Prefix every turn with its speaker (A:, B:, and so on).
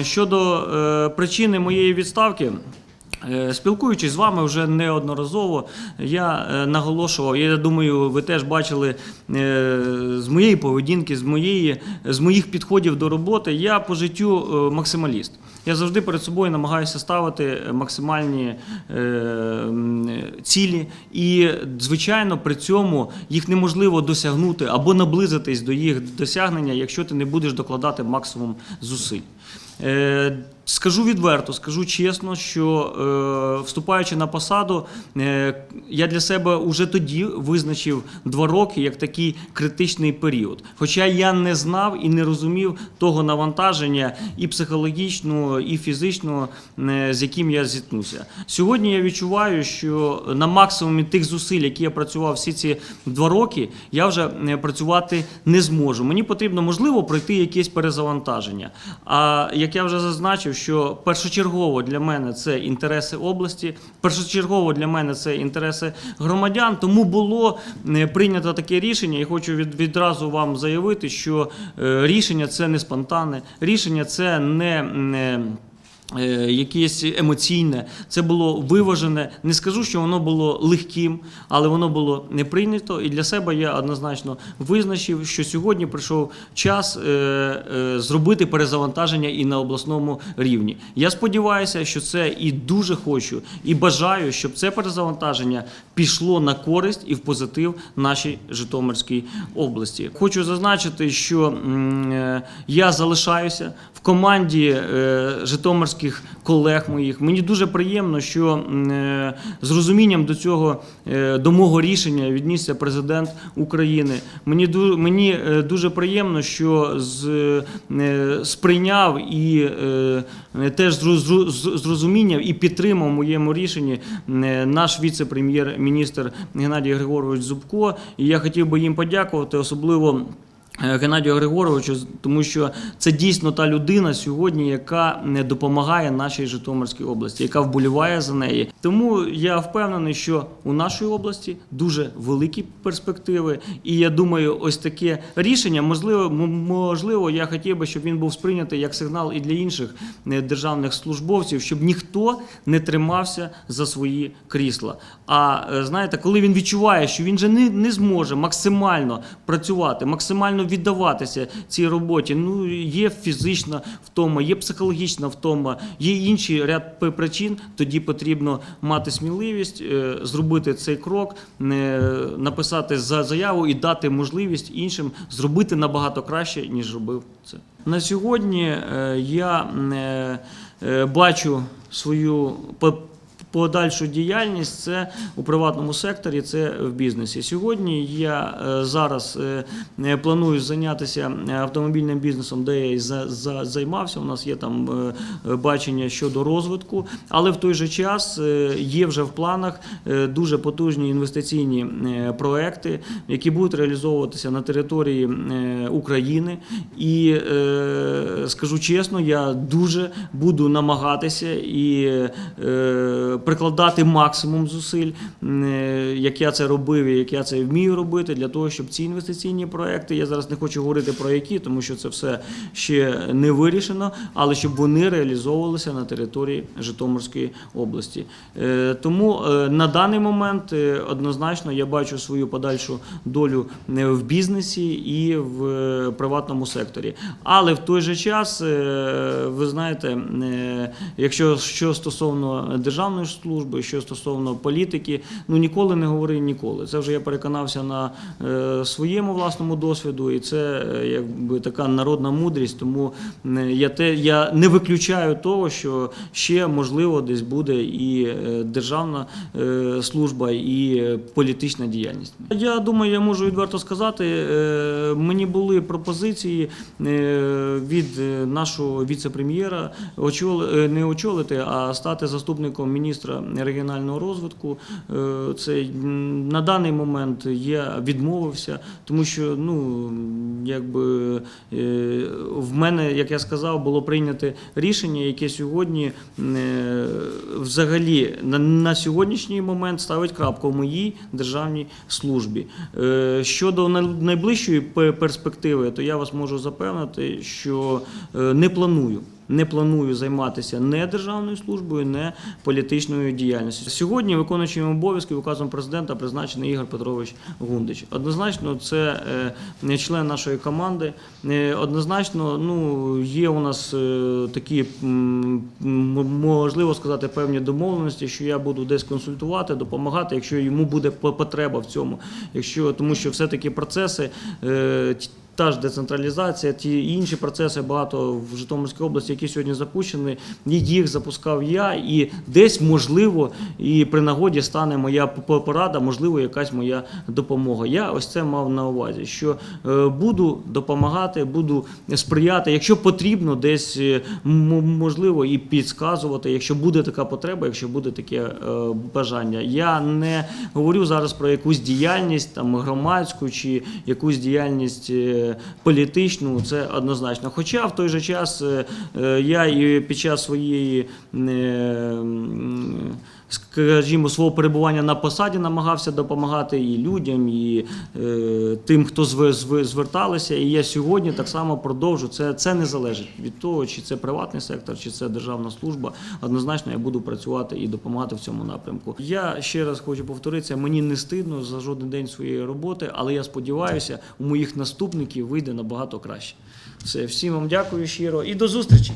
A: Щодо е, причини моєї відставки. е, Спілкуючись з вами вже неодноразово, я е, наголошував, я думаю, ви теж бачили е, з моєї поведінки, з, моєї, з моїх підходів до роботи. Я по життю максималіст. Я завжди перед собою намагаюся ставити максимальні цілі, і, звичайно, при цьому їх неможливо досягнути або наблизитись до їх досягнення, якщо ти не будеш докладати максимум зусиль. Е, Скажу відверто, скажу чесно, що е, вступаючи на посаду, е, я для себе вже тоді визначив два роки як такий критичний період. Хоча я не знав і не розумів того навантаження і психологічного, і фізичного, з яким я зіткнуся. Сьогодні я відчуваю, що на максимумі тих зусиль, які я працював всі ці два роки, я вже працювати не зможу. Мені потрібно, можливо, пройти якесь перезавантаження. А як я вже зазначив, що першочергово для мене це інтереси області, першочергово для мене це інтереси громадян. Тому було е, прийнято таке рішення, і хочу від, відразу вам заявити, що е, рішення це не спонтанне, рішення це не. Е, Якесь емоційне, це було виважене. Не скажу, що воно було легким, але воно було не прийнято. І для себе я однозначно визначив, що сьогодні прийшов час е, е, зробити перезавантаження і на обласному рівні. Я сподіваюся, що це і дуже хочу, і бажаю, щоб це перезавантаження пішло на користь і в позитив нашій Житомирській області. Хочу зазначити, що я залишаюся в команді е, житомирських колег моїх. Мені дуже приємно, що е, з розумінням до цього е, до мого рішення віднісся президент України. Мені ду- мені е, дуже приємно, що з, сприйняв і теж з роз- з- з розумінням і підтримав моєму рішенні наш віце-прем'єр-міністр Геннадій Григорович Зубко. І я хотів би їм подякувати, особливо. Е, Геннадію Григоровичу, тому що це дійсно та людина сьогодні, яка не допомагає нашій Житомирській області, яка вболіває за неї. Тому я впевнений, що у нашій області дуже великі перспективи, і я думаю, ось таке рішення можливо, можливо, я хотів би, щоб він був сприйнятий як сигнал і для інших е, державних службовців, щоб ніхто не тримався за свої крісла. А е, знаєте, коли він відчуває, що він же не, не зможе максимально працювати, максимально віддаватися цій роботі. Ну є фізична втома, є психологічна втома, є інший ряд причин. Тоді потрібно мати сміливість е, зробити цей крок, написати за заяву і дати можливість іншим зробити набагато краще, ніж робив це. На сьогодні е, я е, бачу свою Подальшу діяльність це у приватному секторі, це в бізнесі. Сьогодні я е, зараз е, е, планую зайнятися автомобільним бізнесом, де я і за, за, займався. У нас є там бачення щодо розвитку, але в той же час є вже в планах дуже потужні інвестиційні проекти, які будуть реалізовуватися на території України. І скажу чесно, я дуже буду намагатися і прикладати максимум зусиль, е, як я це робив і як я це вмію робити, для того, щоб ці інвестиційні проекти, я зараз не хочу говорити про які, тому що це все ще не вирішено, але щоб вони реалізовувалися на території Житомирської області. Е, Тому е, на даний момент однозначно я бачу свою подальшу долю в бізнесі і в приватному секторі. Але в той же час, ви знаєте, якщо що стосовно державної служби, що стосовно політики, ну ніколи не говори ніколи. Це вже я переконався на е, своєму власному досвіду, і це е, якби така народна мудрість. Тому я те я не виключаю того, що ще можливо десь буде і е, державна служба, і політична діяльність. Я думаю, я можу відверто сказати, мені були пропозиції від нашого віце-прем'єра не очолити, а стати заступником міністра регіонального розвитку. Е, Це на даний момент я відмовився, тому що ну якби е, в мене, як я сказав, було прийнято рішення, яке сьогодні е, взагалі на, сьогоднішній момент ставить крапку в моїй державній службі. Щодо най- найближчої перспективи, то я вас можу запевнити, що не планую. Не планую займатися не державною службою, не політичною діяльністю. Сьогодні виконуючим обов'язки указом президента призначений Ігор Петрович Гундич. Однозначно, це е, член нашої команди. Е, Однозначно, ну є у нас е, такі можливо сказати певні домовленості, що я буду десь консультувати, допомагати, якщо йому буде по- потреба в цьому. Якщо тому, що все таки процеси. Та ж децентралізація, ті інші процеси багато в Житомирській області, які сьогодні запущені, їх запускав я, і десь можливо, і при нагоді стане моя порада, можливо, якась моя допомога. Я ось це мав на увазі, що е, буду допомагати, буду сприяти, якщо потрібно, десь е, можливо і підказувати, якщо буде така потреба, якщо буде таке е, бажання. Я не говорю зараз про якусь діяльність там громадську чи якусь діяльність політичну, це однозначно. Хоча в той же час е, е, я і під час своєї. е, Скажімо, свого перебування на посаді намагався допомагати і людям, і е, тим, хто зве- зве- зверталися. І я сьогодні так само продовжу. Це, це не залежить від того, чи це приватний сектор, чи це державна служба. Однозначно я буду працювати і допомагати в цьому напрямку. Я ще раз хочу повторитися, мені не стидно за жоден день своєї роботи, але я сподіваюся, у моїх наступників вийде набагато краще. Все, всім вам дякую щиро і до зустрічі.